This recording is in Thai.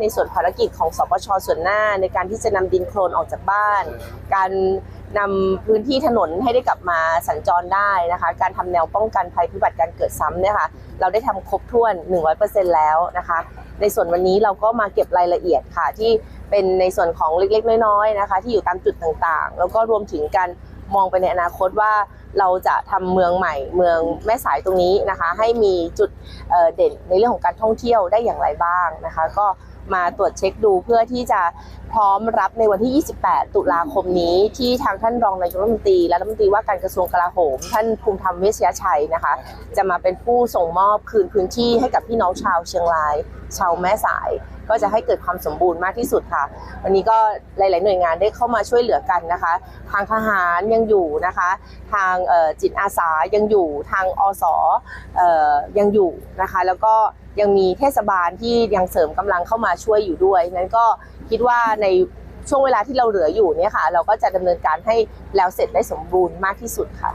ในส่วนภารกิจของสปชส่วนหน้าในการที่จะนำดินโคลนออกจากบ้าน การนำพื้นที่ถนนให้ได้กลับมาสัญจรได้นะคะ การทำแนวป้องกันภัยพิบัติการเกิดซ้ำเนี่ยค่ะเราได้ทำครบถ้วน 100%แล้วนะคะ ในส่วนวันนี้เราก็มาเก็บรายละเอียดค่ะ ที่เป็นในส่วนของเล็กๆ น้อยๆนะคะ ที่อยู่ตามจุดต่างๆ แล้วก็รวมถึงการมองไปในอนาคตว่า เราจะทำเมืองใหม่เมืองแม่สายตรงนี้นะคะ ให้มีจุดเเด่นในเรื่องของการท่องเที่ยวได้อย่างไรบ้างนะคะ ก็มาตรวจเช็คดูเพื่อที่จะพร้อมรับในวันที่ 28 ตุลาคมนี้ ที่ทางท่านรองนายกรัฐมนตรีและรัฐมนตรีว่าการกระทรวงกลาโหม ท่านภูมิธรรมเวชยชัยนะคะ จะมาเป็นผู้ส่งมอบคืนพื้นที่ให้กับพี่น้องชาวเชียงราย ชาวแม่สาย ก็จะให้เกิดความสมบูรณ์มากที่สุดค่ะ วันนี้ก็หลาย ๆ หน่วยงานได้เข้ามาช่วยเหลือกันนะคะ ทางทหารยังอยู่นะคะ ทางจิตอาสายังอยู่ทางอสออยังอยู่นะคะ แล้วก็ยังมีเทศบาลที่ยังเสริมกำลังเข้ามาช่วยอยู่ด้วย นั้นก็คิดว่าในช่วงเวลาที่เราเหลืออยู่เนี่ยค่ะ เราก็จะดำเนินการให้แล้วเสร็จได้สมบูรณ์มากที่สุดค่ะ